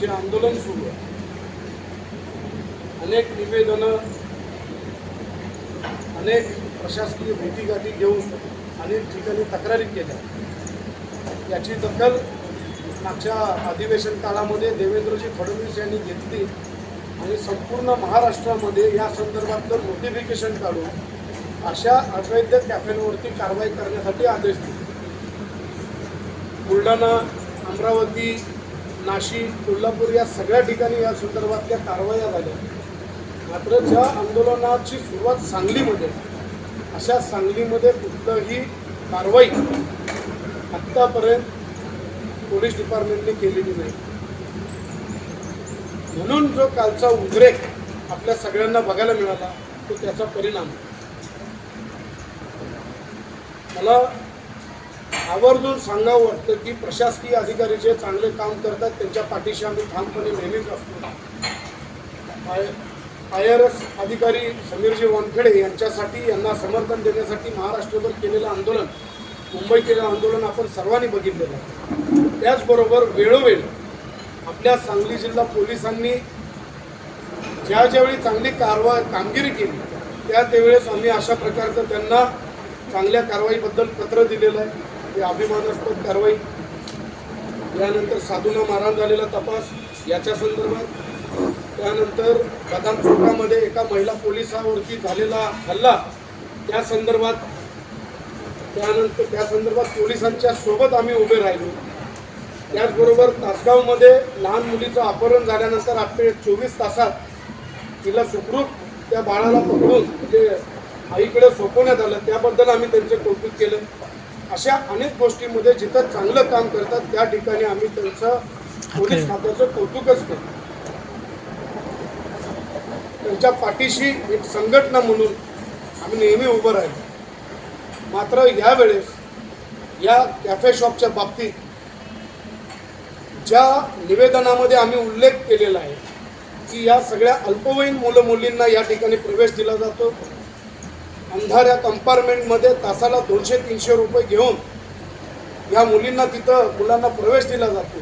जे आंदोलन सुरू आहे. अनेक निवेदनं अनेक प्रशासकीय भेटीगाठी घेऊन अनेक ठिकाणी तक्रारी केल्या. याची दखल मागच्या अधिवेशन काळामध्ये देवेंद्रजी फडणवीस यांनी घेतली आणि संपूर्ण महाराष्ट्रामध्ये या संदर्भातलं नोटिफिकेशन काढून अशा अवैध कॅफेंवरती कारवाई करण्यासाठी आदेश दिले. बुलढाणा अमरावती नाशिक कोल्हापूर या सगळ्या ठिकाणी या संदर्भातल्या कारवाया झाल्या. मात्र ज्या आंदोलनाची सुरुवात सांगलीमध्ये अशा सांगलीमध्ये कुठलंही कारवाई आत्तापर्यंत पोलीस डिपार्टमेंटने केलेली नाही. म्हणून जो कालचा उद्रेक आपल्या सगळ्यांना बघायला मिळाला तो त्याचा परिणाम. मला आवर्जून सांगावं वाटतं की प्रशासकीय अधिकारी जे चांगले काम करतात त्यांच्या पाठीशी आम्ही ठामपणे नेहमीच असतो. आय आय आर एस अधिकारी समीरजी वानखेडे यांच्यासाठी यांना समर्थन देण्यासाठी महाराष्ट्रभर केलेलं आंदोलन मुंबई केलेलं आंदोलन आपण सर्वांनी बघितलेलं आहे. त्याचबरोबर वेळोवेळी आपल्या सांगली जिल्हा पोलिसांनी ज्या ज्यावेळी चांगली कारवा कामगिरी केली त्या त्यावेळेस आम्ही अशा प्रकारचं त्यांना चांगल्या कारवाईबद्दल पत्र दिलेलं आहे. ही अभिमानास्पद कारवाई. यानंतर साधूंना मारहाण झालेला तपास याच्या संदर्भात. त्यानंतर कदम चौकामध्ये एका महिला पोलिसावरती झालेला हल्ला त्या संदर्भात. त्यानंतर त्या संदर्भात पोलिसांच्या सोबत आम्ही उभे राहिलो. त्याचबरोबर तासगावमध्ये लहान मुलीचं अपहरण झाल्यानंतर आपले चोवीस तासात तिला सुखरूप त्या बाळाला पकडून म्हणजे आईकडे सोपवण्यात आलं. त्याबद्दल आम्ही त्यांचे कौतुक केलं. अशा अनेक गोष्टींमध्ये जिथं चांगलं काम करतात त्या ठिकाणी आम्ही त्यांचं पोलीस खात्याचं कौतुकच केलं त्यांच्या पाठीशी एक संघटना म्हणून आम्ही नेहमी उभं राहिलो. मात्र यावेळेस या कॅफे शॉपच्या बाबतीत ज्या निवेदनामध्ये आम्ही उल्लेख केलेला आहे की या सगळ्या अल्पवयीन मुलं मुलींना या ठिकाणी प्रवेश दिला जातो. अंधाऱ्या कंपार्टमेंटमध्ये तासाला दोनशे तीनशे रुपये घेऊन या मुलींना तिथं मुलांना प्रवेश दिला जातो.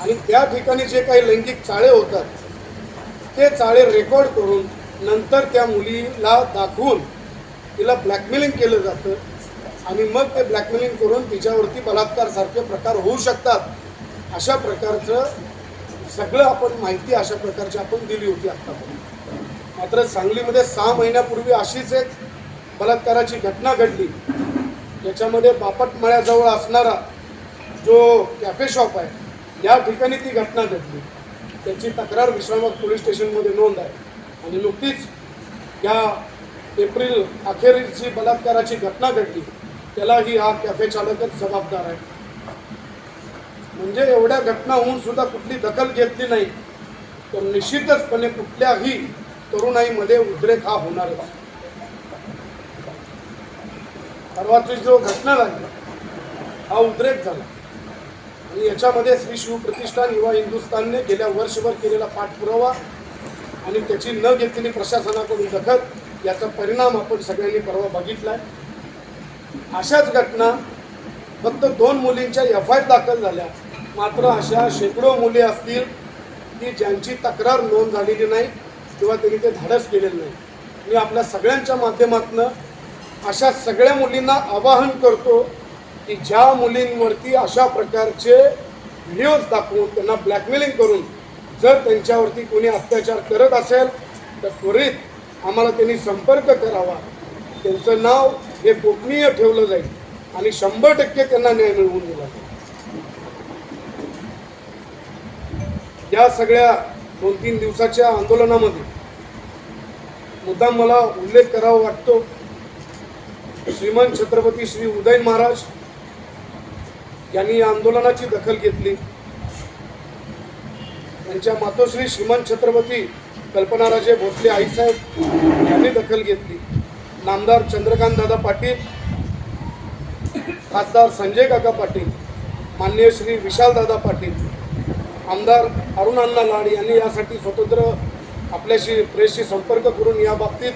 आणि त्या ठिकाणी जे काही लैंगिक चाळे होतात ते चाळे रेकॉर्ड करून नंतर त्या मुलीला दाखवून तिला ब्लॅकमेलिंग केलं जातं. आणि मग ते ब्लॅकमेलिंग करून तिच्यावरती बलात्कारसारखे प्रकार होऊ शकतात. अशा प्रकारचं सगळं आपण माहिती अशा प्रकारची आपण दिली होती आत्तापर्यंत मात्र सांगलीमध्ये सहा महिन्यापूर्वी अशीच एक बलात्काराची घटना घडली. त्याच्यामध्ये बापटमळ्याजवळ असणारा जो कॅफे शॉप आहे या ठिकाणी ती घटना घडली. त्याची तक्रार विश्रामबाग पोलीस स्टेशनमध्ये नोंद आहे. आणि नुकतीच या एप्रिल अखेरीची बलात्काराची घटना घडली. त्यालाही हा कॅफे चालकच जबाबदार आहे. म्हणजे एवढ्या घटना होऊन सुद्धा कुठली दखल घेतली नाही तर निश्चितचपणे कुठल्याही तरुणाईमध्ये उद्रेक हा होणारच. परवाची जो घटना लागली हा उद्रेक झाला. आणि याच्यामध्ये श्री शिवप्रतिष्ठान युवा हिंदुस्थानने गेल्या वर्षभर केलेला पाठपुरावा आणि त्याची न घेतलेली प्रशासनाकडून दखल याचा परिणाम आपण सगळ्यांनी परवा बघितलाय. अशाच घटना फक्त दोन मुलींच्या एफ आय दाखल झाल्या. मात्र अशा शेकडो मुली असतील की ज्यांची तक्रार नोंद झालेली नाही किंवा त्यांनी ते धाडस केलेलं नाही. मी आपल्या सगळ्यांच्या माध्यमातून अशा सगळ्या मुलींना आवाहन करतो की ज्या मुलींवरती अशा प्रकारचे व्हिडिओज दाखवून त्यांना ब्लॅकमेलिंग करून जर त्यांच्यावरती कोणी अत्याचार करत असेल तर त्वरित आम्हाला त्यांनी संपर्क करावा. त्यांचं नाव हे गोपनीय ठेवलं जाईल आणि शंभर टक्के त्यांना न्याय मिळवून दिला जाईल. या सगळ्या दोन तीन दिवसाच्या आंदोलनामध्ये मुद्दाम मला उल्लेख करावा वाटतो. श्रीमान छत्रपती श्री उदयन महाराज यांनी आंदोलनाची दखल घेतली. त्यांच्या मातोश्री श्रीमान छत्रपती कल्पनाराजे भोसले आईसाहेब यांनी दखल घेतली. नामदार चंद्रकांत दादा पाटील खासदार संजय काका पाटील माननीय श्री विशालदादा पाटील आमदार अरुण अण्णा लाड यांनी यासाठी स्वतंत्र आपल्याशी प्रेसशी संपर्क करून या बाबतीत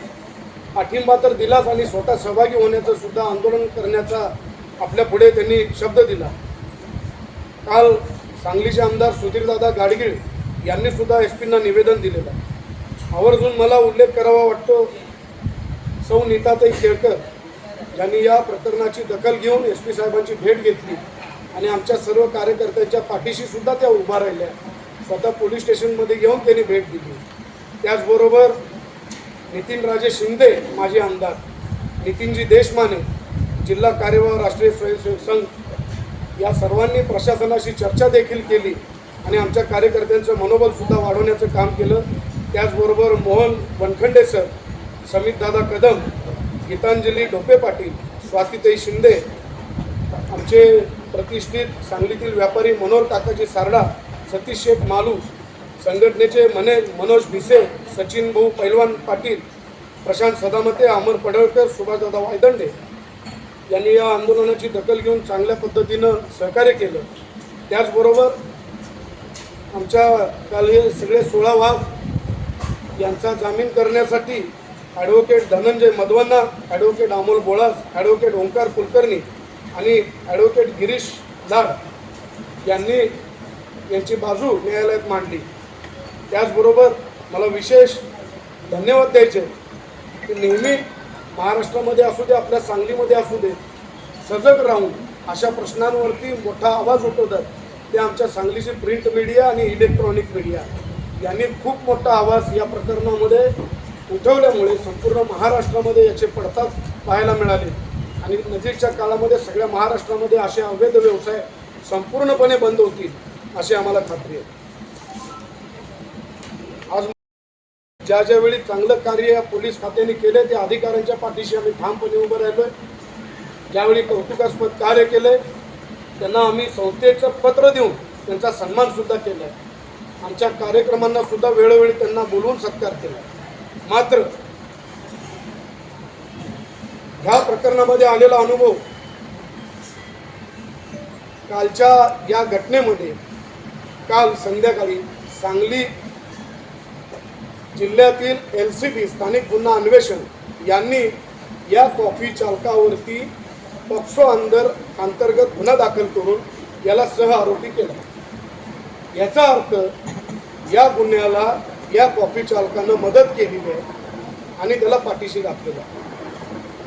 पाठिंबा तर दिलाच आणि स्वतः सहभागी होण्याचं सुद्धा आंदोलन करण्याचा आपल्या पुढे त्यांनी शब्द दिला. काल सांगलीचे आमदार सुधीरदादा गाडगीळ यांनी सुद्धा एस पींना निवेदन दिलेलं आवर्जून मला उल्लेख करावा वाटतो सौ नीताताई केळकर यांनी या प्रकरणाची दखल घेऊन एस पी साहेबांची भेट घेतली आणि आमच्या सर्व कार्यकर्त्यांच्या पाठीशी सुद्धा त्या उभा राहिल्या. स्वतः पोलीस स्टेशनमध्ये घेऊन त्यांनी भेट दिली. त्याचबरोबर नितीनराजे शिंदे माजी आमदार. नितीनजी देशमाने जिल्हा कार्यवाह राष्ट्रीय स्वयंसेवक संघ या सर्वांनी प्रशासनाशी चर्चा देखील केली आणि आमच्या कार्यकर्त्यांचं मनोबलसुद्धा वाढवण्याचं काम केलं. त्याचबरोबर मोहन बनखंडे सर समितदादा कदम गीतांजली ढोपे पाटील स्वातीताई शिंदे आमचे प्रतिष्ठित सांगलीतील व्यापारी मनोहर काकाजी सारडा सतीश शेख मालू संघटनेचे मने मनोज भिसे सचिन भाऊ पैलवान पाटील प्रशांत सदामते अमर पडळकर सुभाषदादा वायदंडे यांनी या आंदोलनाची दखल घेऊन चांगल्या पद्धतीनं सहकार्य केलं. त्याचबरोबर आमच्या काल हे सगळे सोळा वाघ यांचा जामीन करण्यासाठी advocate Dhananjay Madhavanna advocate Amol Bolas advocate Omkar Kulkarni आणि ॲडव्होकेट गिरीश लाड यांनी यांची बाजू न्यायालयात मांडली. त्याचबरोबर मला विशेष धन्यवाद द्यायचे की नेहमी महाराष्ट्रामध्ये असू दे आपल्या सांगलीमध्ये असू दे सजग राहून अशा प्रश्नांवरती मोठा आवाज उठवतात. ते आमच्या सांगलीची प्रिंट मीडिया आणि इलेक्ट्रॉनिक मीडिया. यांनी खूप मोठा आवाज या प्रकरणामध्ये उठवल्यामुळे संपूर्ण महाराष्ट्रामध्ये याचे पडताळ पाहायला मिळाले. आणि नजीकच्या काळामध्ये सगळ्या महाराष्ट्रामध्ये असे अवैध व्यवसाय संपूर्णपणे बंद होतील अशी आम्हाला खात्री आहे आज ज्या ज्यावेळी चांगलं कार्य या पोलीस खात्याने केले त्या अधिकाऱ्यांच्या पाठीशी आम्ही ठामपणे उभं राहिलोय. ज्यावेळी कौतुकास्पद कार्य केलंय त्यांना आम्ही संस्थेचं पत्र देऊन त्यांचा सन्मान सुद्धा केलाय. आमच्या कार्यक्रमांना सुद्धा वेळोवेळी त्यांना बोलवून सत्कार केला मात्र ह्या प्रकरणामध्ये आलेला अनुभव कालच्या या घटनेमध्ये काल संध्याकाळी सांगली जिल्ह्यातील एल सी बी स्थानिक गुन्हा अन्वेषण यांनी या कॉफी चालकावरती पॉक्सो अंदर अंतर्गत गुन्हा दाखल करून याला सह आरोपी केला. याचा अर्थ या गुन्ह्याला या कॉफी चालकानं मदत केली आहे आणि त्याला पाठीशी घातलेलं आहे.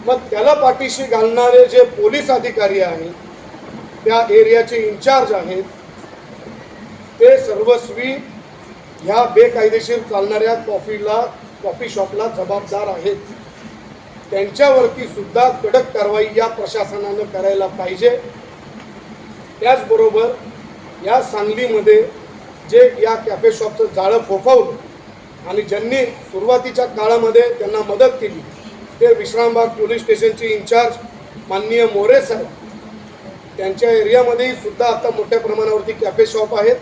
मग त्याला पाठीशी घालणारे जे पोलीस अधिकारी आहेत त्या एरियाचे इन्चार्ज आहेत ते सर्वस्वी ह्या बेकायदेशीर चालणाऱ्या कॉफीला कॉफी शॉपला जबाबदार आहेत. त्यांच्यावरती सुद्धा कडक कारवाई या प्रशासनानं करायला पाहिजे. त्याचबरोबर या सांगलीमध्ये जे या कॅफे शॉपचं जाळं फोफावलं आणि ज्यांनी सुरुवातीच्या काळामध्ये त्यांना मदत केली ते विश्रामबाग पोलीस स्टेशनचे इन्चार्ज माननीय मोरे साहेब. त्यांच्या एरियामध्येही सुद्धा आता मोठ्या प्रमाणावरती कॅफे शॉप आहेत.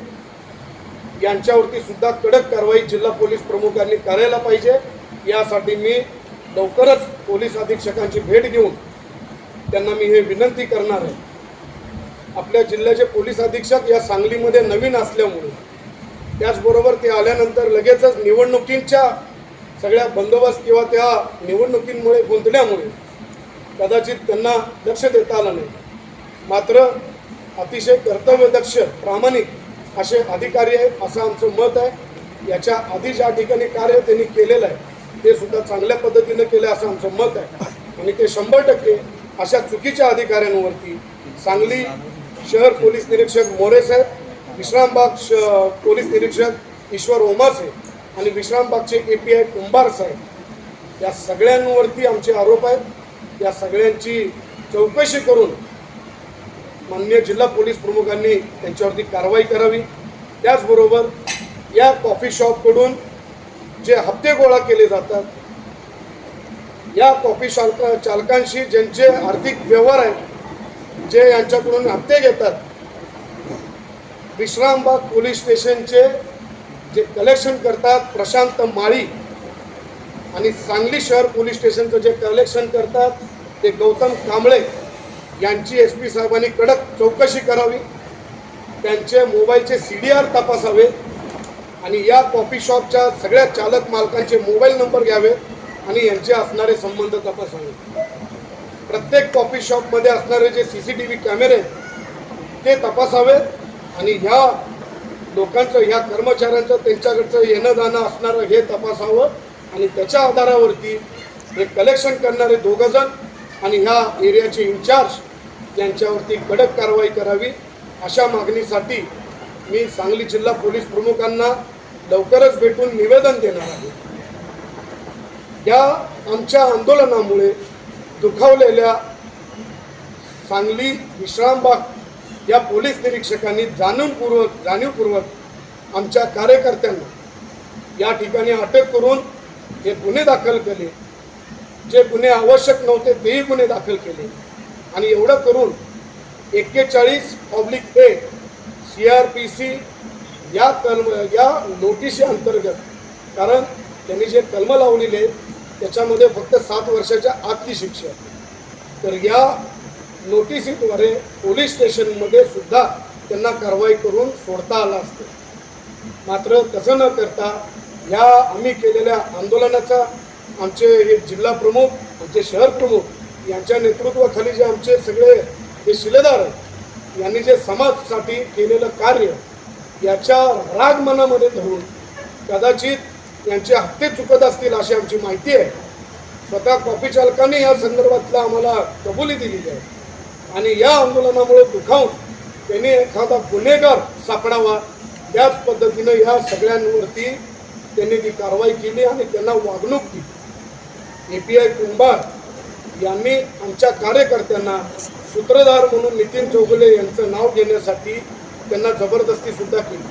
यांच्यावरती सुद्धा कडक कारवाई जिल्हा पोलीस प्रमुखांनी करायला पाहिजे. यासाठी मी लवकरच पोलीस अधीक्षकांची भेट घेऊन त्यांना मी हे विनंती करणार आहे. आपल्या जिल्ह्याचे पोलीस अधीक्षक या सांगलीमध्ये नवीन असल्यामुळे त्याचबरोबर ते आल्यानंतर लगेचच निवडणुकींच्या सगळ्या बंदोबस्त किंवा त्या निवडणुकींमुळे गुंतल्यामुळे कदाचित त्यांना लक्ष देता आलं नाही. मात्र अतिशय कर्तव्यदक्ष प्रामाणिक असे अधिकारी आहेत असं आमचं मत आहे. याच्या आधी ज्या ठिकाणी कार्य त्यांनी केलेलं आहे ते सुद्धा चांगल्या पद्धतीनं केलं असं आमचं मत आहे. आणि ते शंभर टक्के अशा चुकीच्या अधिकाऱ्यांवरती सांगली शहर पोलीस निरीक्षक मोरे साहेब विश्रामबाग श पोलीस निरीक्षक ईश्वर ओमासे आणि विश्रामबागचे ए पी आय कुंभार साहेब या सगळ्यांवरती आमचे आरोप आहेत. या सगळ्यांची चौकशी करून माननीय जिल्हा पोलीस प्रमुखांनी त्यांच्यावरती कारवाई करावी. त्याचबरोबर या कॉफी शॉपकडून जे हप्ते गोळा केले जातात या कॉफी शॉप चालकांशी ज्यांचे आर्थिक व्यवहार आहेत जे यांच्याकडून हप्ते घेतात विश्रामबाग पोलीस स्टेशनचे जे कलेक्शन करतात प्रशांत माळी आणि सांगली शहर पोलीस स्टेशनचं जे कलेक्शन करतात ते गौतम कांबळे यांची एस पी साहेबांनी कडक चौकशी करावी त्यांचे मोबाईलचे सी डी आर तपासावे आणि या कॉफी शॉपच्या सगळ्या चालक मालकांचे मोबाईल नंबर घ्यावे आणि यांचे असणारे संबंध तपासावे. प्रत्येक कॉफी शॉपमध्ये असणारे जे सी सी टी व्ही कॅमेरे ते तपासावेत आणि ह्या लोकांचं ह्या कर्मचाऱ्यांचं त्यांच्याकडचं येणं जाणं असणारं हे तपासावं आणि त्याच्या आधारावरती हे कलेक्शन करणारे दोघंजण आणि ह्या एरियाचे इन्चार्ज यांच्यावरती कडक कारवाई करावी अशा मागणीसाठी मी सांगली जिल्हा पोलीस प्रमुखांना लवकरच भेटून निवेदन देणार आहे. या आमच्या आंदोलनामुळे दुखावलेल्या सांगली विश्रामबाग या पोलीस निरीक्षकांनी जाणूनपूर्वक जाणीवपूर्वक आमच्या कार्यकर्त्यांना या ठिकाणी अटक करून हे गुन्हे दाखल केले. जे गुन्हे आवश्यक नव्हते तेही गुन्हे दाखल केले. आणि एवढं करून एक्केचाळीस public A C R P C या कलम या नोटिशी अंतर्गत कारण त्यांनी जे कलम लावलेले त्याच्यामध्ये फक्त सात वर्षाच्या आतली शिक्षा तर या नोटिसीद्वारे पोलीस स्टेशनमध्ये सुद्धा त्यांना कारवाई करून सोडता आला असतं. मात्र तसं न करता या आम्ही केलेल्या आंदोलनाचा आमचे हे जिल्हा प्रमुख आमचे शहर प्रमुख यांच्या नेतृत्वाखाली जे आमचे सगळे हे शिलेदार आहेत यांनी जे समाजसाठी केलेलं कार्य याच्या राग मनामध्ये धरून कदाचित यांचे हप्ते चुकत असतील अशी आमची माहिती आहे. स्वतः कॉपी चालकांनी या संदर्भातला आम्हाला कबुली दिलेली आहे. आणि या आंदोलनामुळे दुखावून त्यांनी एखादा गुन्हेगार सापडावा त्याच पद्धतीनं या सगळ्यांवरती त्यांनी ती कारवाई केली आणि त्यांना वागणूक दिली. ए पी आय कुंभार यांनी आमच्या कार्यकर्त्यांना सूत्रधार म्हणून नितीन चौगुले यांचं नाव घेण्यासाठी त्यांना जबरदस्ती सुद्धा केली.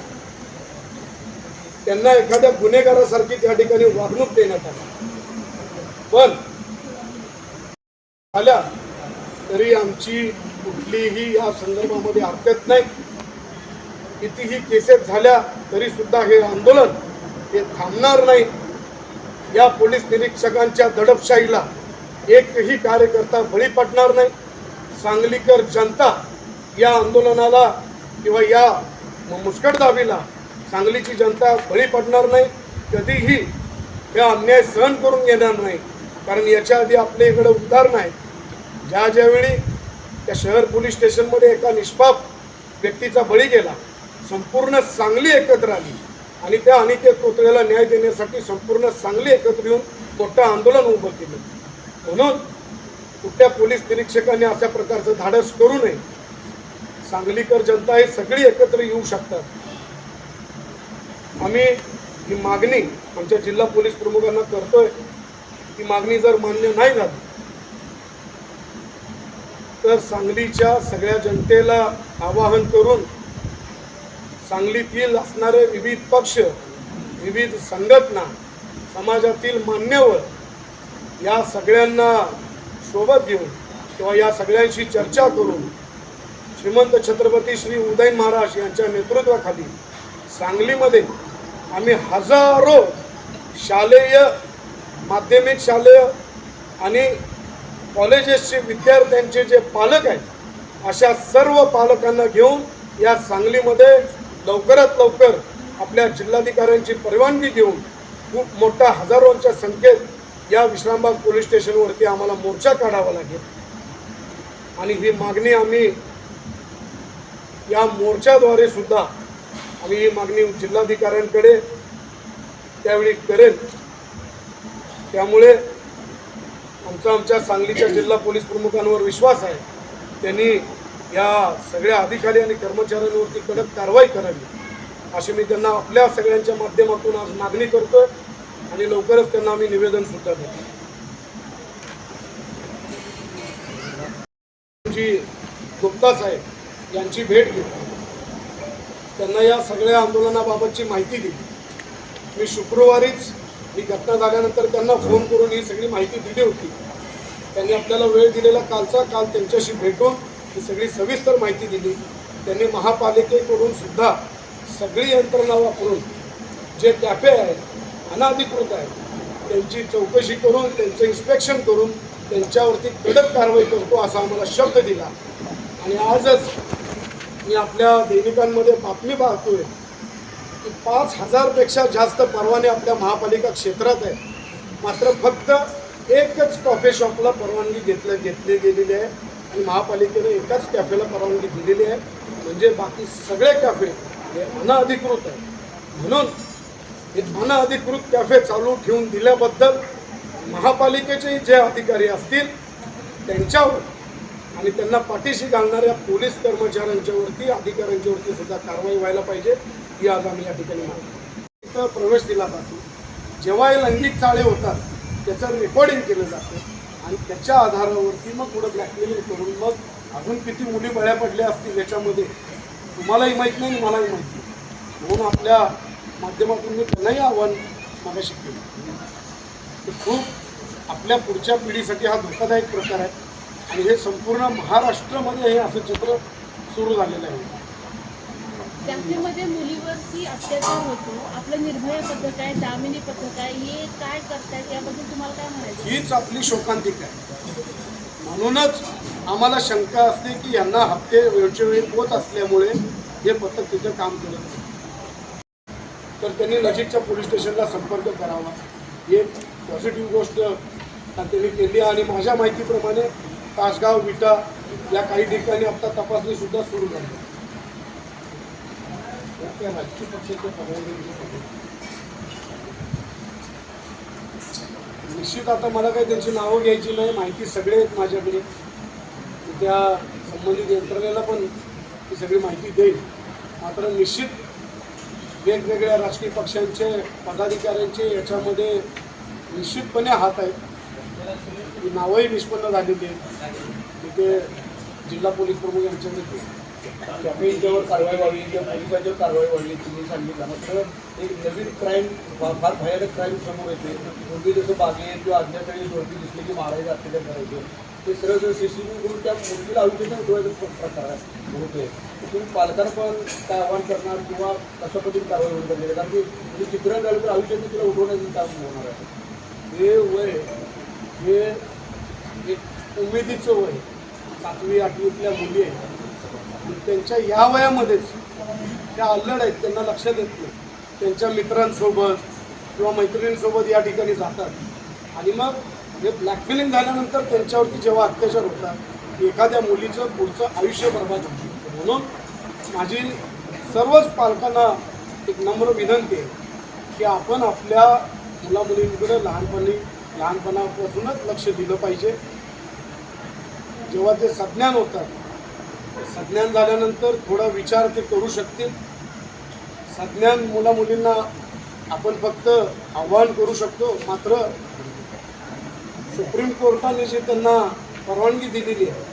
त्यांना एखाद्या गुन्हेगारासारखी त्या ठिकाणी वागणूक देण्यात आली. पण झाल्या तरी आमची कुठलीही या संदर्भामध्ये हरकत नाही. कितीही केसेस झाल्या तरी सुद्धा हे आंदोलन हे थांबणार नाही. या पोलीस निरीक्षकांच्या दडपशाहीला एकही कार्यकर्ता बळी पडणार नाही. सांगलीकर जनता या आंदोलनाला किंवा या मुस्कटदाबीला सांगलीची जनता बळी पडणार नाही. कधीही हा अन्याय सहन करून घेणार नाही. कारण याच्या आधी आपल्या इकडं उदाहरण आहे ज्या ज्यावेळी त्या शहर पोलीस स्टेशनमध्ये एका निष्पाप व्यक्तीचा बळी गेला संपूर्ण सांगली एकत्र आली. आणि त्या अनिकेत कोतळ्याला न्याय देण्यासाठी संपूर्ण सांगली एकत्र येऊन मोठं आंदोलन उभं केलं. म्हणून कुठल्या पोलीस निरीक्षकांनी अशा प्रकारचं धाडस करू नये. सांगलीकर जनता हे सगळी एकत्र येऊ शकतात. आम्ही ही मागणी आमच्या जिल्हा पोलीस प्रमुखांना करतोय. ती मागणी जर मान्य नाही झाली तर सांगलीच्या सगळ्या जनतेला आवाहन करून सांगलीतील असणारे विविध पक्ष विविध संघटना समाजातील मान्यवर या सगळ्यांना सोबत घेऊन किंवा या सगळ्यांशी चर्चा करून श्रीमंत छत्रपती श्री उदय महाराज यांच्या नेतृत्वाखाली सांगलीमध्ये आम्ही हजारो शालेय माध्यमिक शालेय आणि कॉलेजेसचे विद्यार्थ्यांचे जे पालक आहेत अशा सर्व पालकांना घेऊन या सांगलीमध्ये लवकरात लवकर आपल्या जिल्हाधिकाऱ्यांची परवानगी घेऊन खूप मोठा हजारोंच्या संख्येत या विश्रामबाग पोलीस स्टेशनवरती आम्हाला मोर्चा काढावा लागेल. आणि ही मागणी आम्ही या मोर्चाद्वारे सुद्धा आम्ही ही मागणी जिल्हाधिकाऱ्यांकडे त्यावेळी करेन. त्यामुळे आमचा आमच्या सांगलीच्या जिल्हा पोलीस प्रमुखांवर विश्वास आहे. त्यांनी या सगळ्या अधिकारी आणि कर्मचाऱ्यांवरती कडक कारवाई करावी. अशी मी त्यांना आपल्या सगळ्यांच्या माध्यमातून आज मागणी करतो आणि लवकरच त्यांना आम्ही निवेदन सुद्धा देतो. जी गुप्ता साहेब यांची भेट घेतली त्यांना या सगळ्या आंदोलनाबाबतची माहिती दिली. मी शुक्रवारीच ही घटना झाल्यानंतर त्यांना फोन करून ही सगळी माहिती दिली होती. त्यांनी आपल्याला वेळ दिलेला कालचा काल त्यांच्याशी भेटून ही सगळी सविस्तर माहिती दिली. त्यांनी महापालिकेकडून सुद्धा सगळी यंत्रणा वापरून जे कॅफे आहेत अनाधिकृत आहेत त्यांची चौकशी करून त्यांचं इन्स्पेक्शन करून त्यांच्यावरती कडक कारवाई करतो असा आम्हाला शब्द दिला. आणि आजच मी आपल्या दैनिकांमध्ये बातमी पाहतोय की पाच हजारपेक्षा जास्त परवाने आपल्या महापालिका क्षेत्रात आहेत. मात्र फक्त एकच कॉफी शॉपला परवानगी घेतलं घेतली गेलेली आहे. आणि महापालिकेने एकाच कॅफेला परवानगी दिलेली आहे. म्हणजे बाकी सगळे कॅफे हे अनधिकृत आहे म्हणून हे अनधिकृत कॅफे चालू ठेवून दिल्याबद्दल महापालिकेचे जे अधिकारी असतील त्यांच्यावर आणि त्यांना पाठीशी घालणाऱ्या पोलीस कर्मचाऱ्यांच्यावरती अधिकाऱ्यांच्यावरती सुद्धा कारवाई व्हायला पाहिजे ही आज आम्ही या ठिकाणी मागतो इथं प्रवेश दिला जातो. जेव्हा हे लैंगिक चाळे होतात त्याचं रेकॉर्डिंग केलं जातं. आणि त्याच्या आधारावरती मग पुढं ब्लॅकमेलिंग करून मग अजून किती मुली बळ्या पडल्या असतील याच्यामध्ये तुम्हालाही माहीत नाही आणि मलाही माहीत नाही. म्हणून आपल्या माध्यमातून मी त्यांनाही आव्हान मागाशी केलं. ते खूप आपल्या पुढच्या पिढीसाठी हा धोकादायक प्रकार आहे आणि हे संपूर्ण महाराष्ट्रामध्ये हे असं चित्र सुरू झालेलं आहे. कॅफेमध्ये मुलीवरती अत्याचार होतो. आपलं निर्भया पद्धत आहे दामिनी पद्धत आहे हे काय करतायत याबद्दल तुम्हाला काय म्हणायचं? हीच आपली शोकांतिका आहे. म्हणूनच आम्हाला शंका असते की यांना हप्ते वेळच्या वेळी पोच असल्यामुळे हे पथक तिथं काम करत तर त्यांनी नजीकच्या पोलीस स्टेशनला संपर्क करावा. ही एक पॉझिटिव्ह गोष्ट त्यांनी केली आणि माझ्या माहितीप्रमाणे तासगाव विटा या काही ठिकाणी आता तपासणीसुद्धा सुरू झाली. त्या राजकीय पक्षाच्या पदावर निश्चित आता मला काही त्यांची नावं घ्यायची नाही माहिती सगळे आहेत माझ्याकडे. त्या संबंधित यंत्रणेला पण ती सगळी माहिती देईल मात्र निश्चित वेगवेगळ्या राजकीय पक्षांचे पदाधिकाऱ्यांचे याच्यामध्ये निश्चितपणे हात आहेत. ही नावंही निष्पन्न झालेली आहेत. तिथे जिल्हा पोलीस प्रमुख यांच्याकडे कॅफेंच्यावर कारवाई व्हावी किंवा पोलिसांच्यावर कारवाई व्हावी तुम्ही सांगितलं. मात्र एक नवीन क्राईम फार भयानक क्राईम समोर येते. पूर्वी जसं बागेत किंवा अज्ञाताने जोडपी दिसली की मारायचं अत्याचार करायचे. ते सरळ सरळ सी सी करून त्या मुलगीला आयुष्याचा उठवायचा प्रकार होते होतोय तुम्ही पालकांना पण काय आव्हान करणार किंवा कशा पद्धतीने कारवाई होऊन करणार कारण की तुम्ही चित्र झालं तर आयुष्यात तिला उठवण्याचं काम होणार आहे. हे वय हे एक उमेदीचं वय. सातवी आठवीतल्या मुली आहेत. त्यांच्या या वयामध्येच त्या अल्लड आहेत त्यांना लक्षात येत नाही. त्यांच्या मित्रांसोबत किंवा मैत्रिणींसोबत या ठिकाणी जातात. आणि मग हे ब्लॅकमेलिंग झाल्यानंतर त्यांच्यावरती जेव्हा अत्याचार होतात एखाद्या मुलीचं पुढचं आयुष्य बर्बाद होतं. म्हणून माझी सर्वच पालकांना एक नम्र विनंती आहे की आपण आपल्या मुलामुलींकडे लहानपणी लहानपणापासूनच लक्ष दिलं पाहिजे. जेव्हा ते सज्ञान होतात सज्ञान झाल्यानंतर थोडा विचार ते करू शकतील. सज्ञान मुला मुलींना आपण फक्त आव्हान करू शकतो. मात्र सुप्रीम कोर्टाने जी त्यांना परवानगी दिलेली आहे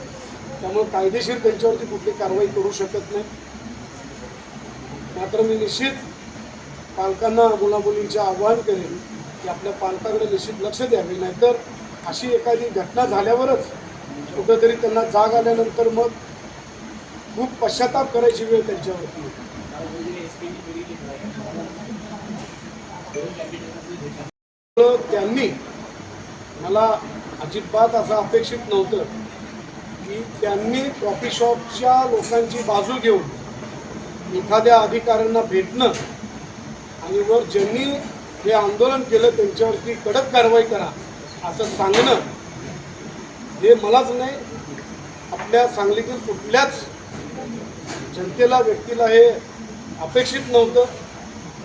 त्यामुळे कायदेशीर त्यांच्यावरती कुठली कारवाई करू शकत नाही. मात्र मी निश्चित पालकांना मुलामुलींचे आव्हान करेन की आपल्या पालकाकडे निश्चित लक्ष द्यावे. नाहीतर अशी एखादी घटना झाल्यावरच कुठंतरी त्यांना जाग आल्यानंतर मग खूप पश्चाताप करायची वेळ त्यांच्यावरती. त्यांनी मला अजिबात असं अपेक्षित नव्हतं की त्यांनी कॉफी शॉपच्या लोकांची बाजू घेऊन एखाद्या अधिकाऱ्यांना भेटणं आणि वर ज्यांनी हे आंदोलन केलं त्यांच्यावरती कडक कारवाई करा असं सांगणं हे मलाच नाही आपल्या सांगलीतील कुठल्याच जनतेला व्यक्तीला हे अपेक्षित नव्हतं.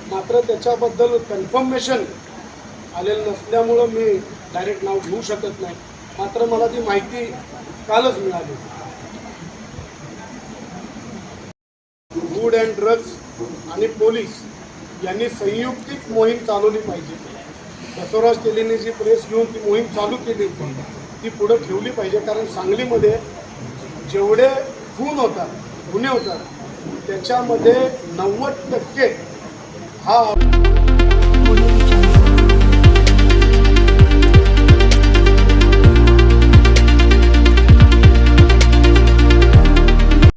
मात्र त्याच्याबद्दल कन्फर्मेशन आलेलं नसल्यामुळं मी डायरेक्ट नाव घेऊ शकत नाही. मात्र मला ती माहिती कालच मिळाली. फूड अँड ड्रग्ज आणि पोलीस यांनी संयुक्तिक मोहीम चालवली पाहिजे. बसवराज तेलीने जी प्रेस घेऊन ती मोहीम चालू केली ती पुढं ठेवली पाहिजे. कारण सांगलीमध्ये जेवढे खून होतात गुन्हे होतात. त्याच्यामध्ये नव्वद टक्के हा